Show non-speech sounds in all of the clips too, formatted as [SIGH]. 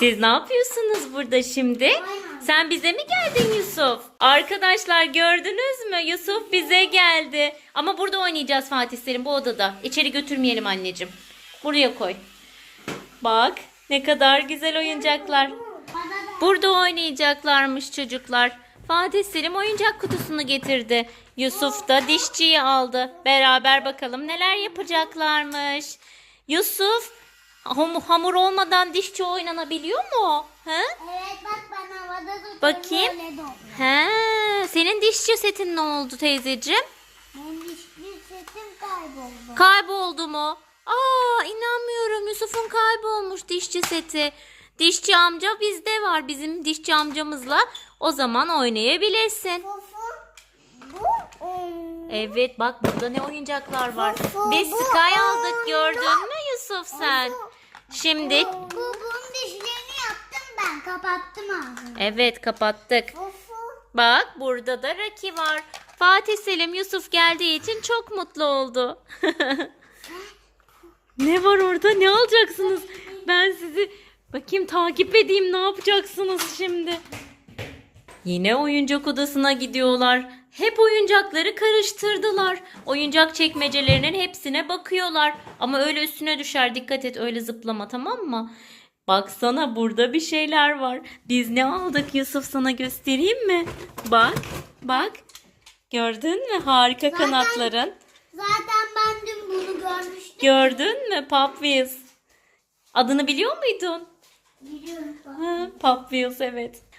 Siz ne yapıyorsunuz burada şimdi? Sen bize mi geldin Yusuf? Arkadaşlar gördünüz mü? Yusuf bize geldi. Ama burada oynayacağız Fatih Selim bu odada. İçeri götürmeyelim anneciğim. Buraya koy. Bak ne kadar güzel oyuncaklar. Burada oynayacaklarmış çocuklar. Fatih Selim oyuncak kutusunu getirdi. Yusuf da dişçiyi aldı. Beraber bakalım neler yapacaklarmış. Yusuf ham- hamur olmadan dişçi oynanabiliyor mu? He? Evet bak ben havada tutuyorum. Bakayım. He, senin dişçi setin ne oldu teyzeciğim? Benim hiçbir setim kayboldu. Kayboldu mu? Aa inanmıyorum Yusuf'un kaybolmuş dişçi seti. Dişçi amca bizde var bizim dişçi amcamızla. O zaman oynayabilirsin. Evet bak burada ne oyuncaklar var. Biz Sky aldık gördün mü Yusuf sen? Şimdi Bu, bunun dişlerini yaptım ben. Kapattım ağzını. evet kapattık. Bak burada da Raki var. Fatih Selim Yusuf geldiği için çok mutlu oldu. [LAUGHS] ne var orada? Ne alacaksınız? Ben sizi bakayım takip edeyim. Ne yapacaksınız şimdi? Yine oyuncak odasına gidiyorlar. Hep oyuncakları karıştırdılar. Oyuncak çekmecelerinin hepsine bakıyorlar. Ama öyle üstüne düşer. Dikkat et öyle zıplama tamam mı? Baksana burada bir şeyler var. Biz ne aldık Yusuf sana göstereyim mi? Bak, bak. Gördün mü harika Zaten- kanatların? Zaten ben dün bunu görmüştüm. Gördün mü Wheels? Adını biliyor muydun? Biliyorum. Wheels evet.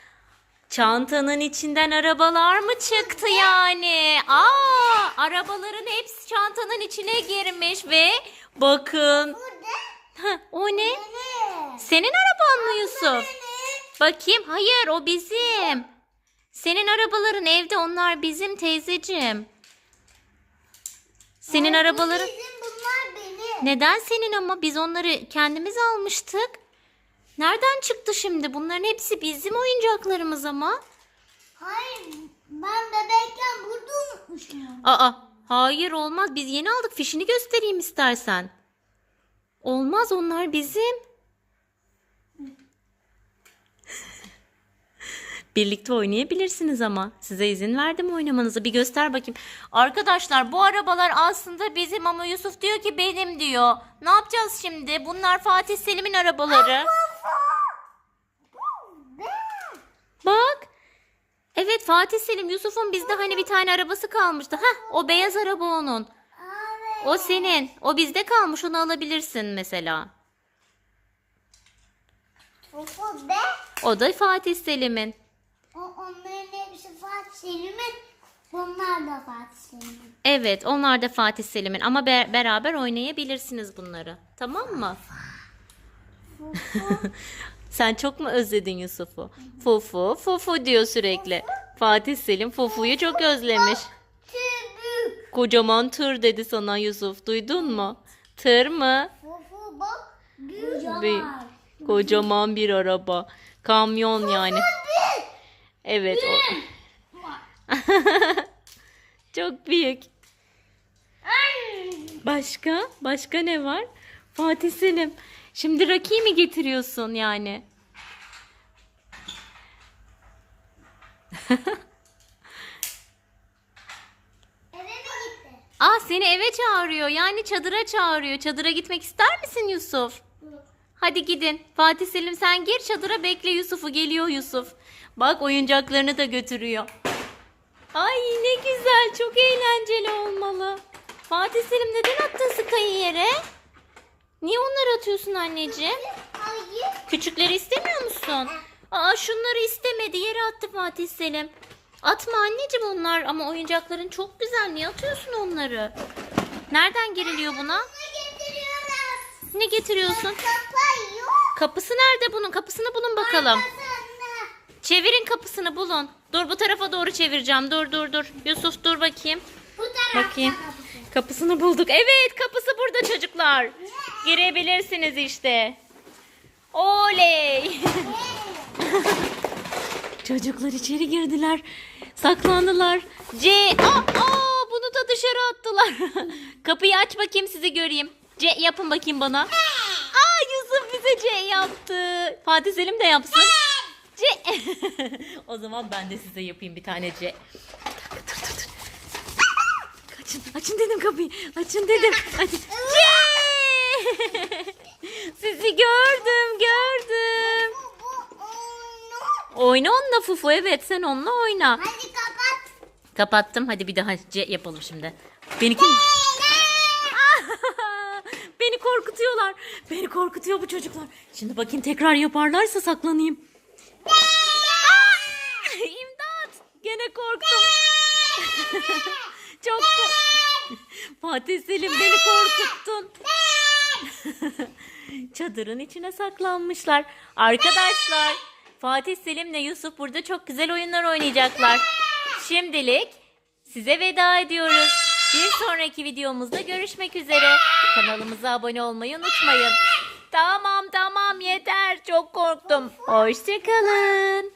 Çantanın içinden arabalar mı çıktı yani? Aa, arabaların hepsi çantanın içine girmiş ve bakın. Ha, o ne? Senin araban mı Yusuf? Bakayım. Hayır o bizim. Senin arabaların evde onlar bizim teyzeciğim. Senin arabaların... Bizim bunlar benim. Neden senin ama biz onları kendimiz almıştık. Nereden çıktı şimdi? Bunların hepsi bizim oyuncaklarımız ama. Hayır ben bebekken burada unutmuşum. Aa, hayır olmaz. Biz yeni aldık. Fişini göstereyim istersen. Olmaz onlar bizim. Birlikte oynayabilirsiniz ama. Size izin verdim oynamanızı. Bir göster bakayım. Arkadaşlar bu arabalar aslında bizim ama Yusuf diyor ki benim diyor. Ne yapacağız şimdi? Bunlar Fatih Selim'in arabaları. Bak. Evet Fatih Selim Yusuf'un bizde hani bir tane arabası kalmıştı. Heh o beyaz araba onun. O senin. O bizde kalmış onu alabilirsin mesela. O da Fatih Selim'in. O, onların hepsi Fatih Selim'in. Bunlar da Fatih Selim'in. Evet onlar da Fatih Selim'in ama be- beraber oynayabilirsiniz bunları. Tamam mı? [LAUGHS] Sen çok mu özledin Yusuf'u? Fufu, fufu diyor sürekli. Fatih Selim fufuyu çok özlemiş. Kocaman tır dedi sana Yusuf. Duydun mu? Tır mı? Fufu bak. Büyük. Kocaman bir araba. Kamyon yani. Evet. O. [LAUGHS] Çok büyük. Başka? Başka ne var? Fatih Selim. Şimdi Raki'yi mi getiriyorsun yani? [LAUGHS] Eve gitti? Aa seni eve çağırıyor. Yani çadıra çağırıyor. Çadıra gitmek ister misin Yusuf? Hadi gidin. Fatih Selim sen gir çadıra bekle Yusuf'u. Geliyor Yusuf. Bak oyuncaklarını da götürüyor. Ay ne güzel. Çok eğlenceli olmalı. Fatih Selim neden attın Sky'ı yere? Niye onları atıyorsun anneciğim? Hayır. Küçükleri istemiyor musun? Aa şunları istemedi. Yere attı Fatih Selim. Atma anneciğim onlar ama oyuncakların çok güzel. Niye atıyorsun onları? Nereden giriliyor buna? Ne getiriyorsun? Yok. Kapısı nerede bunun? Kapısını bulun bakalım. Çevirin kapısını bulun. Dur bu tarafa doğru çevireceğim. Dur dur dur. Yusuf dur bakayım. Bu tarafta Bakayım. kapısı. Kapısını bulduk. Evet kapısı burada çocuklar. Girebilirsiniz işte. Oley. [LAUGHS] Çocuklar içeri girdiler. Saklandılar. C. Aa, aa, bunu da dışarı attılar. [LAUGHS] Kapıyı aç bakayım sizi göreyim. C yapın bakayım bana. Aa Yusuf bize C yaptı. Fatih Selim de yapsın. C. [LAUGHS] o zaman ben de size yapayım bir tane C. Bir dakika, dur dur dur. Açın, açın dedim kapıyı. Açın dedim. Açın. C. [LAUGHS] Sizi gördüm, gördüm. Oyna onunla Fufu. Evet sen onunla oyna. Hadi kapat. Kapattım. Hadi bir daha C yapalım şimdi. Beni kim... [LAUGHS] Beni korkutuyorlar. Beni korkutuyor bu çocuklar. Şimdi bakayım tekrar yaparlarsa saklanayım. Aa! İmdat. Gene korktum. [LAUGHS] Çok Fatih Selim beni korkuttun. [LAUGHS] Çadırın içine saklanmışlar. Arkadaşlar Fatih Selim'le Yusuf burada çok güzel oyunlar oynayacaklar. Şimdilik size veda ediyoruz. Bir sonraki videomuzda görüşmek üzere. Kanalımıza abone olmayı unutmayın. Tamam tamam yeter çok korktum. Hoşçakalın.